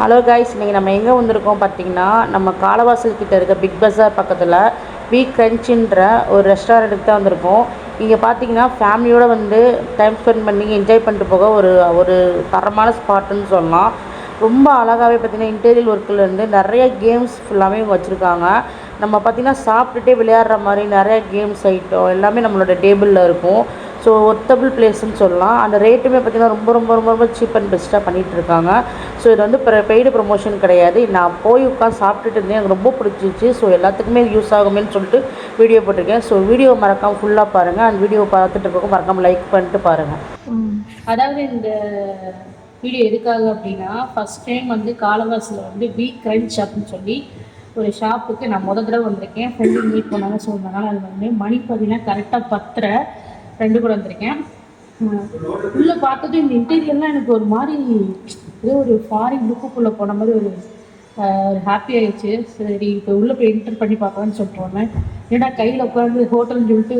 Hello guys இன்றைக்கி நம்ம எங்கே வந்திருக்கோம் பார்த்தீங்கன்னா நம்ம காலவாசல் கிட்டே இருக்க பிக் பஸார் பக்கத்தில் பி கிரன்ச்சின்ற ஒரு ரெஸ்டாரண்ட்டுக்கு தான் வந்திருக்கோம். இங்கே பார்த்தீங்கன்னா ஃபேமிலியோடு வந்து டைம் ஸ்பெண்ட் பண்ணி என்ஜாய் பண்ணிட்டு போக ஒரு ஒரு தரமான ஸ்பாட்டுன்னு சொல்லலாம். ரொம்ப அழகாகவே பார்த்தீங்கன்னா இன்டீரியல் ஒர்க்கிலேருந்து நிறைய கேம்ஸ் ஃபுல்லாமே இவங்க வச்சுருக்காங்க. நம்ம பார்த்திங்கன்னா சாப்பிட்டுட்டே விளையாடுற மாதிரி நிறைய கேம்ஸ் ஐட்டம் எல்லாமே நம்மளோட டேபிளில் இருக்கும். ஸோ ஒர்த்தபிள் பிளேஸ்ன்னு சொல்லலாம். அந்த ரேட்டுமே பார்த்திங்கன்னா ரொம்ப ரொம்ப ரொம்ப ரொம்ப சீப் அண்ட் பெஸ்ட்டாக பண்ணிகிட்டு இருக்காங்க ஸோ இது வந்து பெய்டு ப்ரொமோஷன் கிடையாது. நான் போய் உட்காந்து சாப்பிட்டுட்டு இருந்தேன். எனக்கு ரொம்ப பிடிச்சிச்சு ஸோ எல்லாத்துக்குமே யூஸ் ஆகுமேன்னு சொல்லிட்டு வீடியோ போட்டிருக்கேன். ஸோ வீடியோ மறக்காமல் ஃபுல்லாக பாருங்கள் அந்த வீடியோ பார்த்துட்டு இருக்கோம் மறக்காமல் லைக் பண்ணிட்டு பாருங்கள் அதாவது இந்த வீடியோ எதுக்காக அப்படின்னா ஃபர்ஸ்ட் டைம் வந்து காலவாசியில் வந்து பி கிரன்ச் அப்படின்னு சொல்லி ஒரு ஷாப்புக்கு நான் முத தடவை வந்திருக்கேன். ஃப்ரெண்டு மீட் பண்ணாங்க. ஸோ அதனால் அது வந்து மணி பார்த்தீங்கன்னா கரெக்டாக பத்தரை. ஃப்ரெண்டு கூட வந்திருக்கேன். உள்ளே பார்த்ததும் இந்த இன்டீரியர்லாம் எனக்கு ஒரு மாதிரி ஏதோ ஒரு ஃபாரின் லுக்குக்குள்ளே போன மாதிரி ஒரு ஒரு ஹாப்பி ஆயிடுச்சு. சரி இப்போ உள்ளே போய் என்டர் பண்ணி பார்க்கலான்னு சொல்லிட்டு வந்தேன். ஏன்னா கையில் உட்காந்து ஹோட்டல்னு சொல்லிட்டு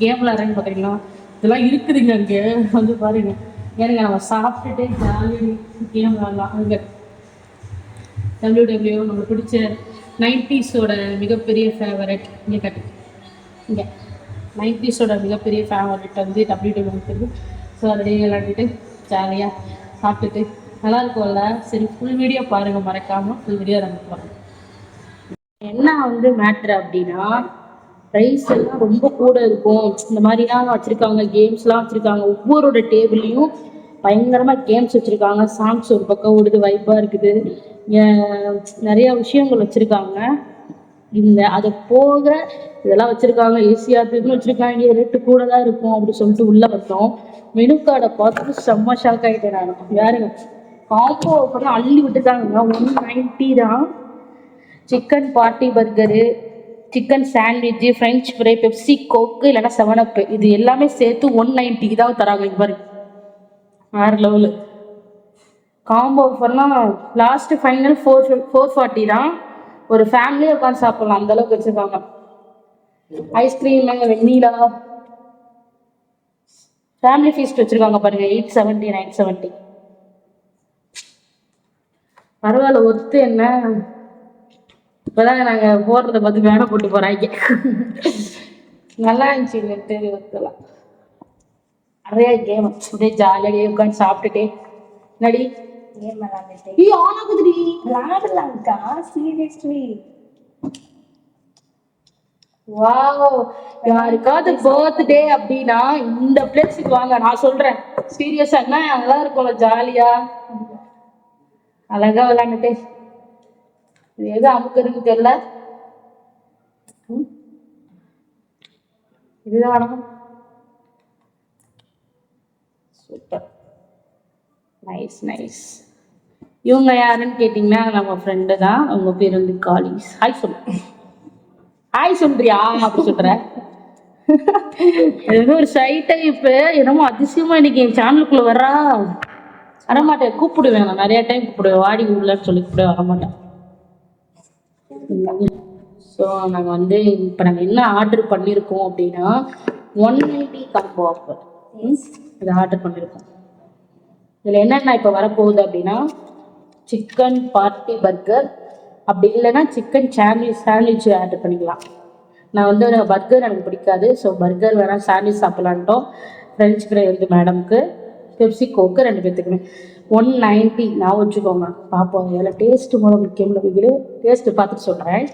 கேம் விளாட்றேன்னு பார்த்தீங்களா இதெல்லாம் இருக்குதுங்க அங்கே. வந்து பாருங்க. ஏன்னா நம்ம சாப்பிட்டுட்டு ஜாலியாக கேம் விளாட்லாம் அங்கே டபிள்யூ டபிள்யூ நம்மளுக்கு பிடிச்ச நைன்டிஸோட மிகப்பெரிய ஃபேவரட் இங்கே கட்டு. இங்கே. நைன்டிஸோட மிகப்பெரிய ஃபேவரட் வந்து டபிள்யூ டபிள்யூ ஸோ அதில் விளையாடிட்டு ஜாலியாக சாப்பிட்டுட்டு நல்லா இருக்கும்ல? சரி ஃபுல் வீடியோ பாருங்கள் மறக்காமல் ஃபுல் வீடியோ நமக்கு பாருங்கள் என்ன வந்து மேட்ரு அப்படின்னா ப்ரைஸ் எல்லாம் ரொம்ப கூட இருக்கும். இந்த மாதிரிலாம் வச்சுருக்காங்க கேம்ஸ்லாம் வச்சுருக்காங்க. ஒவ்வொருட டேபிள்லையும் பயங்கரமாக கேம்ஸ் வச்சுருக்காங்க. சாங்ஸ் ஒரு பக்கம் ஓடுது வைப்பாக இருக்குது. நிறையா நிறைய விஷயங்கள் வச்சுருக்காங்க. இந்த அதை போக இதெல்லாம் வச்சுருக்காங்க ஏசியாக இருக்குன்னு வச்சுருக்காங்க ரேட்டு கூட தான் இருக்கும் அப்படி சொல்லிட்டு உள்ளே வந்தோம். மெனு கார்டை பார்த்துட்டு செம்ம ஷாக் ஆகிட்டேன் நான். யாருங்க? காம்போ அப்புறம் அள்ளி விட்டுட்டாங்க. ஒன் நைன்ட்டி தான். Chicken party burger chicken sandwich french fry Pepsi Coke இல்லைன்னா செவன் அப் இது எல்லாமே சேர்த்து ஒன் நைன்ட்டிக்கு தான் தராங்க இது மாதிரி வேறு லெவலு காம்போ ஆஃபர்லாம் last final four four forty தான். ஒரு ஃபேமிலியே உட்காந்து சாப்பிடலாம். அந்த அளவுக்கு வச்சுருக்காங்க. ஐஸ்கிரீம் வெண்ணிலா ஃபேமிலி ஃபீஸ்ட் வச்சுருக்காங்க பாருங்க. எயிட் செவன்ட்டி நைன் செவன்ட்டி பரவாயில்ல ஒத்து என்ன? இப்போதாங்க நாங்கள் போடுறத பார்த்து வேலை போட்டு போகிறாங்க நல்லா இருந்துச்சு நெட்டு ஒத்துலாம் நிறைய கேம் அப்படியே ஜாலியாக உட்காந்து சாப்பிட்டுட்டே. ஆகுதுடி. விளாடலாம்க்கா சீரியஸ்லி வாவ் யாருக்காவது பர்த்டே அப்படின்னா இந்த பிளேஸுக்கு வாங்க. நான் சொல்றேன். சீரியஸா என்ன நல்லா இருக்கும்ல ஜாலியா அழகா விளையாண்டுட்டு. எது அமுக்குறதுன்னு தெரியல. இதுதானா? சூப்பர் நைஸ் நைஸ் இவங்க யாருன்னு கேட்டிங்கன்னா நம்ம ஃப்ரெண்டு தான். அவங்க பேர் வந்து காலிஸ் ஹாய் சொல் ஹாய் சொல்றியா? அப்படி சொல்ற. ஏதோ ஒரு ஷை டைப்பு என்னமோ அதிசயமா இன்னைக்கு என் சேனலுக்குள்ள வர்றா. வரமாட்டேன். கூப்பிடுவேன் நான். நிறைய டைம் கூப்பிடுவேன். வாடி உள்ளன்னு சொல்லி கூட வரமாட்டேன். ஸோ நாங்கள் வந்து இப்போ நாங்கள் என்ன ஆர்டர் பண்ணியிருக்கோம் அப்படின்னா ஒன் நைன்டி காம்போ ஆஃபர் இதை ஆர்டர் பண்ணியிருக்கோம் இதில் என்னென்ன இப்போ வரப்போகுது அப்படின்னா சிக்கன் பார்ட்டி பர்கர் அப்படி இல்லைன்னா சிக்கன் சாண்ட்விச் சாண்ட்விச் ஆர்டர் பண்ணிக்கலாம். நான் வந்து பர்கர் எனக்கு பிடிக்காது. ஸோ பர்கர் வேணால் சாண்ட்விச் சாப்பிட்லான்ட்டோம். ஃப்ரெஞ்ச் ஃப்ரை வந்து மேடம்க்கு பெப்சி கோக்கு ரெண்டு பேர்த்துக்குமே ஒன் நைன்ட்டி நான் வச்சுக்கோங்க. பார்ப்போம் இதில் டேஸ்ட்டு மூலம் முக்கியம் இருக்குது டேஸ்ட்டு பார்த்துட்டு சொல்கிறேன்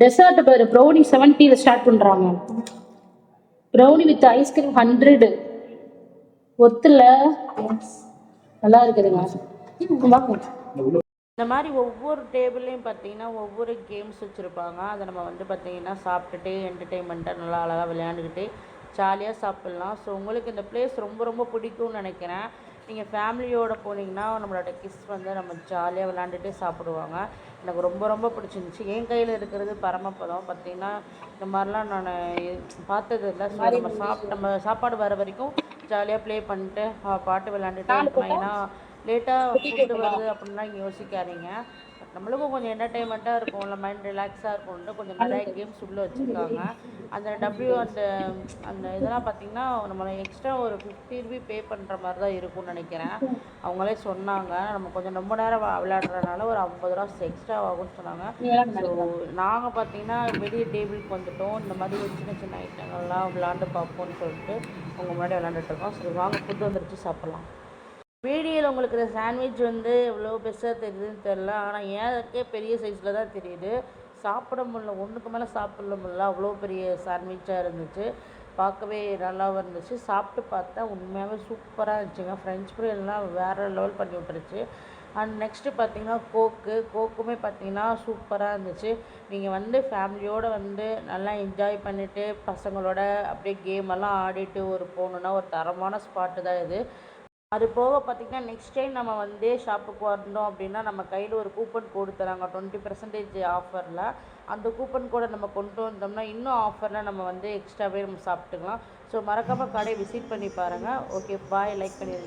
டெசர்ட் பேர் ப்ரௌனி செவன்ட்டியில் ஸ்டார்ட் பண்ணுறாங்க brownie with ice cream hundred ஒத்துல. நல்லா இருக்குதுங்க. இந்த மாதிரி ஒவ்வொரு டேபிள்லையும் பார்த்தீங்கன்னா ஒவ்வொரு கேம்ஸ் வச்சுருப்பாங்க. அதை நம்ம வந்து பார்த்தீங்கன்னா சாப்பிட்டுட்டே என்டர்டெயின்மெண்ட்டாக நல்லா அழகாக விளையாண்டுக்கிட்டே ஜாலியாக சாப்பிட்லாம். ஸோ உங்களுக்கு இந்த பிளேஸ் ரொம்ப ரொம்ப பிடிக்கும்னு நினைக்கிறேன். நீங்கள் ஃபேமிலியோடு போனீங்கன்னா நம்மளோட கிஸ் வந்து நம்ம ஜாலியாக விளையாண்டுட்டே சாப்பிடுவாங்க. எனக்கு ரொம்ப ரொம்ப பிடிச்சிருந்துச்சி. என் கையில் இருக்கிறது பரமப்பதம். பார்த்தீங்கன்னா இந்த மாதிரிலாம் நான் பார்த்தது இல்லை ஸோ நம்ம சாப் நம்ம சாப்பாடு வர வரைக்கும் ஜாலியாக ப்ளே பண்ணிட்டு பாட்டு விளையாண்டுட்டே இருக்கலாம் ஏன்னா லேட்டாக ஃபுட்டு வருது அப்படின்லாம் யோசிக்காதீங்க. நம்மளுக்கும் கொஞ்சம் என்டர்டெயின்மெண்ட்டாக இருக்கும். இல்லை மைண்ட் ரிலாக்ஸாக இருக்கும்னு கொஞ்சம் நிறைய கேம்ஸ் உள்ளே வச்சுருக்காங்க. அந்த டபிள்யூ அந்த அந்த இதெல்லாம் பார்த்தீங்கன்னா நம்ம எக்ஸ்ட்ரா ஒரு ஃபிஃப்டி ருபி பே பண்ணுற மாதிரி தான் இருக்கும்னு நினைக்கிறேன். அவங்களே சொன்னாங்க. நம்ம கொஞ்சம் ரொம்ப நேரம் விளையாடுறதுனால ஒரு ஐம்பது ரூபா எக்ஸ்ட்ரா ஆகும்னு சொன்னாங்க. ஸோ நாங்கள் பார்த்தீங்கன்னா வெளியே டேபிளுக்கு வந்துட்டோம். இந்த மாதிரி சின்ன சின்ன ஐட்டங்கள்லாம் விளாண்டு பார்ப்போம்னு சொல்லிட்டு உங்கள் முன்னாடி விளாண்டுட்ருக்கோம் சரி வாங்க ஃபுட் வந்துருச்சு சாப்பிட்லாம். வீடியோவில் உங்களுக்கு இந்த சாண்ட்விச் வந்து எவ்வளோ பெருசாக தெரியுதுன்னு தெரில ஆனால் எனக்கே பெரிய சைஸில் தான் தெரியுது. சாப்பிட முடியல. ஒன்றுக்கு மேலே சாப்பிட முடியல. அவ்வளோ பெரிய சாண்ட்விச்சாக இருந்துச்சு. பார்க்கவே நல்லாவும் இருந்துச்சு. சாப்பிட்டு பார்த்தா உண்மையாகவே சூப்பராக இருந்துச்சுங்க. ஃப்ரெஞ்ச் ஃப்ரைலாம் எல்லாம் வேறு லெவல் பண்ணி விட்டுருச்சு. அண்ட் நெக்ஸ்ட்டு பார்த்தீங்கன்னா கோக்கு. கோக்குமே பார்த்திங்கன்னா சூப்பராக இருந்துச்சு. நீங்கள் வந்து ஃபேமிலியோடு வந்து நல்லா என்ஜாய் பண்ணிவிட்டு பசங்களோட அப்படியே கேம் எல்லாம் ஆடிட்டு ஒரு போகணுன்னா ஒரு தரமான ஸ்பாட்டு தான் இது. அது போக பார்த்திங்கன்னா நெக்ஸ்ட் டைம் நம்ம வந்து ஷாப்புக்கு வந்தோம் அப்படின்னா நம்ம கையில் ஒரு கூப்பன் கோடு தராங்க. டுவெண்ட்டி பர்சன்டேஜ் ஆஃபரில் அந்த கூப்பன் கோடை நம்ம கொண்டு வந்தோம்னா இன்னும் ஆஃபரில் நம்ம வந்து எக்ஸ்ட்ராவே நம்ம சாப்பிட்டுக்கலாம். ஸோ மறக்காமல் கடையை விசிட் பண்ணி பாருங்கள் ஓகே பாய் லைக் பண்ணிடுங்க.